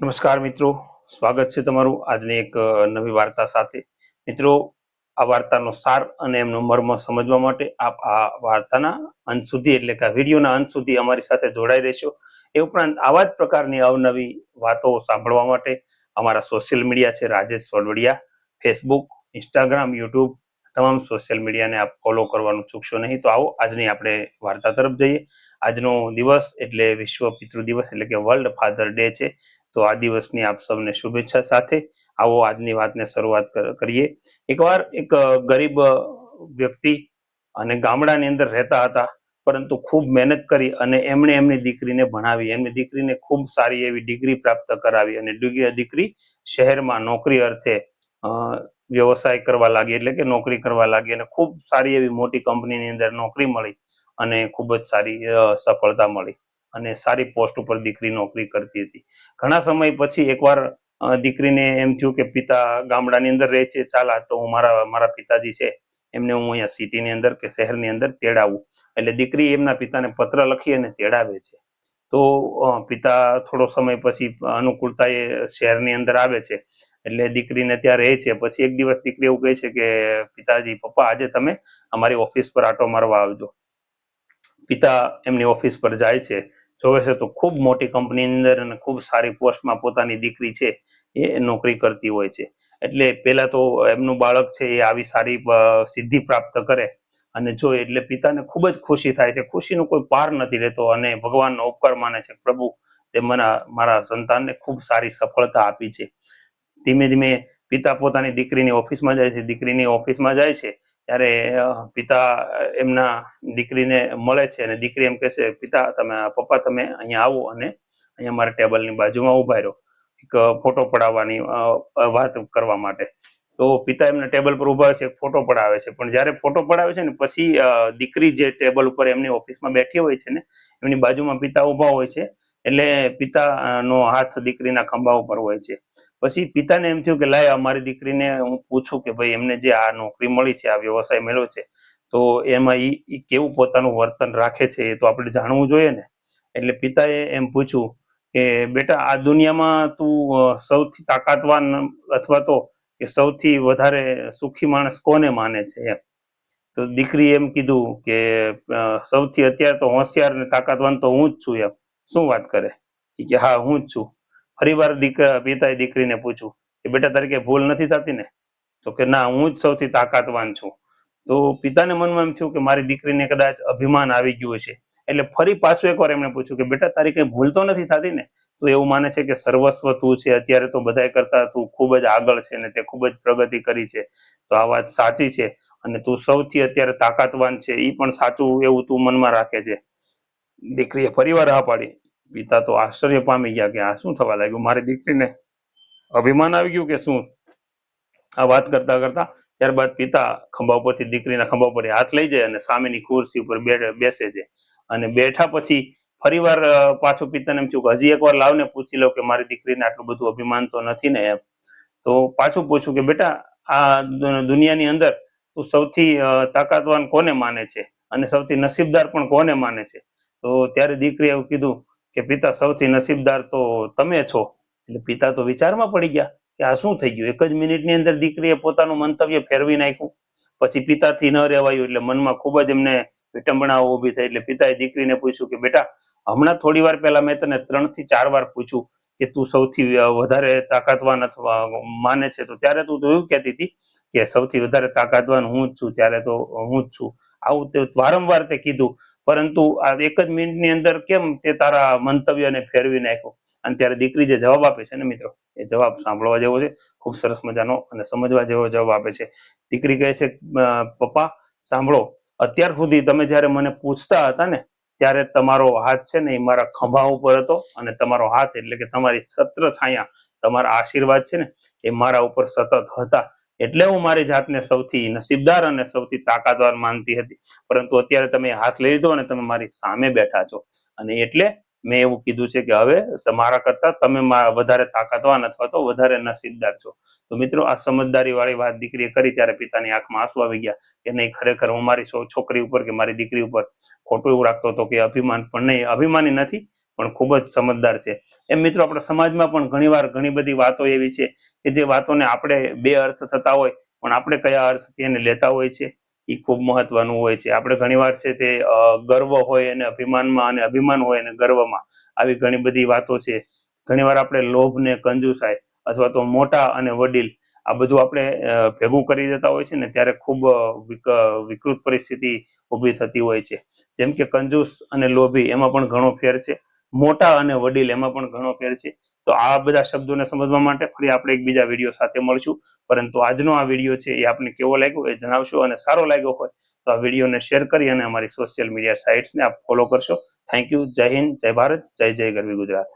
નમસ્કાર મિત્રો. સ્વાગત છે તમારું આજની એક નવી વાર્તા સાથે. મિત્રો, આ વાર્તાનો સાર અને એમનો મર્મ સમજવા માટે આપ આ વાર્તાના અંત સુધી એટલે કે વિડીયોના અંત સુધી અમારી સાથે જોડાઈ રહેશો. એ ઉપરાંત આવા જ પ્રકારની અવનવી વાતો સાંભળવા માટે અમારા સોશિયલ મીડિયા છે Rajesh Solvadiya. Facebook Instagram YouTube તમામ સોશિયલ મીડિયાને આપ ફોલો કરવાનું ચૂકશો નહીં તો આવો, આજની આપણે વાર્તા તરફ જઈએ. આજનો દિવસ એટલે વિશ્વ પિતૃ દિવસ એટલે કે વર્લ્ડ ફાધર ડે છે. તો આ દિવસની આપ સૌને શુભેચ્છા સાથે આવો, આજની વાતને શરૂઆત કર- કરીએ. એકવાર એક ગરીબ વ્યક્તિ અને ગામડાની અંદર રહેતા હતા, પરંતુ ખૂબ મહેનત કરી અને એમણે એમની દીકરીને ભણાવી. એમની દીકરીને ખૂબ સારી એવી ડિગ્રી પ્રાપ્ત કરાવી અને દીકરી શહેરમાં નોકરી અર્થે વ્યવસાય કરવા લાગી, એટલે કે નોકરી કરવા લાગી અને ખૂબ સારી એવી મોટી કંપનીની અંદર નોકરી મળી અને ખૂબ જ સારી સફળતા મળી અને સારી પોસ્ટ ઉપર દીકરી નોકરી કરતી હતી. ઘણા સમય પછી એકવાર દીકરીને એમ થયું કે પિતા ગામડાની અંદર રહે છે, ચાલ, તો હું મારા મારા પિતાજી છે, એમને હું અહીંયા સિટીની અંદર કે શહેરની અંદર તેડાવું. એટલે દીકરી એમના પિતાને પત્ર લખી અને તેડાવે છે. તો પિતા થોડો સમય પછી અનુકૂળતા એ શહેરની અંદર આવે છે. એટલે દીકરીને ત્યાં રહે છે. પછી એક દિવસ દીકરી એવું કહે છે કે, પિતાજી, પપ્પા, આજે તમે અમારી ઓફિસ પર આટો મારવા આવજો. પિતા એમની ઓફિસ પર જાય છે. જોવે છે તો ખૂબ મોટી કંપનીની અંદર અને ખૂબ સારી પોસ્ટમાં પોતાની દીકરી છે, એ નોકરી કરતી હોય છે. એટલે પહેલા તો એમનું બાળક છે એ આવી સારી સિદ્ધિ પ્રાપ્ત કરે. અને જો એટલે પિતાને ખૂબ જ ખુશી થાય છે. ખુશીનો કોઈ પાર નથી રહેતો અને ભગવાનનો ઉપકાર માને છે. પ્રભુ તે મને મારા સંતાનને ખૂબ સારી સફળતા આપી છે. ધીમે ધીમે પિતા પોતાની દીકરીની ઓફિસમાં જાય છે. દીકરીની ઓફિસમાં જાય છે ત્યારે પિતા એમના દીકરીને મળે છે અને દીકરી એમ કહે છે પિતા, તમે, પપ્પા, તમે અહીંયા આવો અને અહીંયા મારા ટેબલની બાજુમાં ઊભા રહ્યો એક ફોટો પડાવવાની વાત કરવા માટે. તો પિતા એમના ટેબલ પર ઊભા છે, ફોટો પડાવે છે. પણ જ્યારે ફોટો પડાવે છે ને, પછી દીકરી જે ટેબલ ઉપર એમની ઓફિસમાં બેઠી હોય છે ને, એમની બાજુમાં પિતા ઊભા હોય છે. એટલે પિતાનો હાથ દીકરીના ખંભા ઉપર હોય છે. પછી પિતાને એમ થયું કે લાય અમારી દીકરીને હું પૂછું કે ભાઈ એમને જે આ નોકરી મળી છે, આ વ્યવસાય મેળવ્યો છે, તો એમાં ઈ કેવું પોતાનું વર્તન રાખે છે એ તો આપણે જાણવું જોઈએ ને? એટલે પિતાએ એમ પૂછ્યું કે બેટા, આ દુનિયામાં તું સૌથી તાકાતવાન અથવા તો કે સૌથી વધારે સુખી માણસ કોને માને છે એમ? તો દીકરી એમ કીધું કે સૌથી અત્યારે તો હોશિયાર ને તાકાતવાન તો હું જ છું એમ. શું વાત કરે? કે, હા, હું જ છું. ફરીવાર દીકરા, પિતાએ દીકરીને પૂછ્યું કે બેટા, તારી ભૂલ નથી થતી ને? તો કે, ના, હું જ સૌથી તાકાતવાન છું. તો પિતાને મનમાં એમ થયું કે, મારી દીકરીને કદાચ અભિમાન આવી ગયું છે એટલે ફરી પાછું એકવાર એમણે પૂછ્યું કે, બેટા, તારી કઈ ભૂલ તો નથી થતી ને? તો એવું માને છે કે, સર્વસ્વ તું છે, અત્યારે તો બધા કરતા તું ખૂબ જ આગળ છે ને તે ખૂબ જ પ્રગતિ કરી છે. તો આ વાત સાચી છે અને તું સૌથી અત્યારે તાકાતવાન છે એ પણ સાચું એવું તું મનમાં રાખે છે. દીકરીએ ફરીવાર હા પાડી. પિતા તો આશ્ચર્ય પામી ગયા કે આ શું થવા લાગ્યું? મારી દીકરીને અભિમાન આવી ગયું કે શું? આ વાત કરતા કરતા ત્યારબાદ પિતા ખંભા ઉપરથી દીકરીના ખંભા ઉપર હાથ લઈ જાય અને સામેની ખુરશી ઉપર બેસે છે. અને બેઠા પછી ફરીવાર પાછું પિતાને એમ થયું કે હજી એકવાર લાવને પૂછી લઉં કે મારી દીકરીને આટલું બધું અભિમાન તો નથી ને એમ. તો પાછું પૂછ્યું કે બેટા, આ દુનિયાની અંદર તું સૌથી તાકાતવાન કોને માને છે? અને સૌથી નસીબદાર પણ કોને માને છે? તો ત્યારે દીકરીએ એવું કીધું કે પિતા સૌથી નસીબદાર તો તમે છો. એટલે પિતા તો વિચારમાં પડી ગયા કે આ શું થઈ ગયું? એક જ મિનિટની અંદર દીકરીએ પોતાનું મંતવ્ય ફેરવી નાખ્યું. પછી પિતાથી ન રહેવાયું એટલે મનમાં ખૂબ જ એમને વિટંબણાઓ ઊભી થઈ. એટલે પિતાએ દીકરીને પૂછ્યું કે, બેટા, હમણાં થોડી વાર પહેલા મેં તને ત્રણથી ચાર વાર પૂછ્યું કે તું સૌથી વધારે તાકાતવાન અથવા માને છે. તો ત્યારે તું તો એવું કહેતી હતી કે, સૌથી વધારે તાકાતવાન હું જ છું, ત્યારે તો હું જ છું. આવું તે વારંવાર તે કીધું. પરંતુ આ એક જ મિનિટની અંદર કેમ તે તારા મંતવ્યને ફેરવી નાખ્યો? અને ત્યારે દીકરી જે જવાબ આપે છે ને મિત્રો, એ જવાબ સાંભળવા જેવો છે, ખૂબ સરસ મજાનો અને સમજવા જેવો જવાબ આપે છે. દીકરી કહે છે પપ્પા, સાંભળો, અત્યાર સુધી તમે જ્યારે મને પૂછતા હતા ને, ત્યારે તમારો હાથ છે ને એ મારા ખભા ઉપર હતો અને તમારો હાથ એટલે કે તમારી સત્ર છાયા, તમારા આશીર્વાદ છે ને, એ મારા ઉપર સતત હતા. એટલે હું મારી જાતને સૌથી નસીબદાર અને સૌથી તાકાતવાર માનતી હતી. પરંતુ અત્યારે તમે હાથ લઈ લીધો અને તમે મારી સામે બેઠા છો. અને એટલે મેં એવું કીધું છે કે હવે તમારા કરતા તમે વધારે તાકાતવાન અથવા તો વધારે નસીબદાર છો. તો મિત્રો, આ સમજદારી વાળી વાત દીકરીએ કરી ત્યારે પિતાની આંખમાં આંસુ આવી ગયા કે નહીં, ખરેખર હું મારી છોકરી ઉપર કે મારી દીકરી ઉપર ખોટું એવું રાખતો હતો કે અભિમાન પણ નહીં, અભિમાની નથી. પણ ખૂબ જ સમજદાર છે. એમ મિત્રો આપણા સમાજમાં પણ ઘણીવાર ઘણી બધી વાતો એવી છે કે જે વાતોને આપણે બે અર્થ થતા હોય પણ આપણે કયા અર્થથી એને લેતા હોય છે એ ખૂબ મહત્વનું હોય છે. આપણે ઘણીવાર છે તે ગર્વ હોય અને અભિમાનમાં અને અભિમાન હોય અને ગર્વમાં આવી ઘણી બધી વાતો છે. ઘણીવાર આપણે લોભ ને કંજુસાઈ અથવા તો મોટા અને વડીલ આ બધું આપણે ભેગું કરી દેતા હોય છે ને ત્યારે ખૂબ વિક- વિકૃત પરિસ્થિતિ ઊભી થતી હોય છે. જેમ કે કંજૂસ અને લોભી એમાં પણ ઘણો ફેર છે. મોટા અને વડીલ, એમાં પણ ઘણો ફેર છે. તો આ બધા શબ્દોને સમજવા માટે ફરી આપણે એક બીજા વીડિયો સાથે મળશું. પરંતુ આજનો આ વીડિયો છે એ આપને કેવો લાગ્યો એ જણાવશો અને સારો લાગ્યો હોય તો આ વિડીયોને શેર કરી અને અમારી સોશિયલ મીડિયા સાઇટ્સને આપ ફોલો કરશો. Thank you. જય હિન્દ, જય ભારત, જય જય ગરવી ગુજરાત.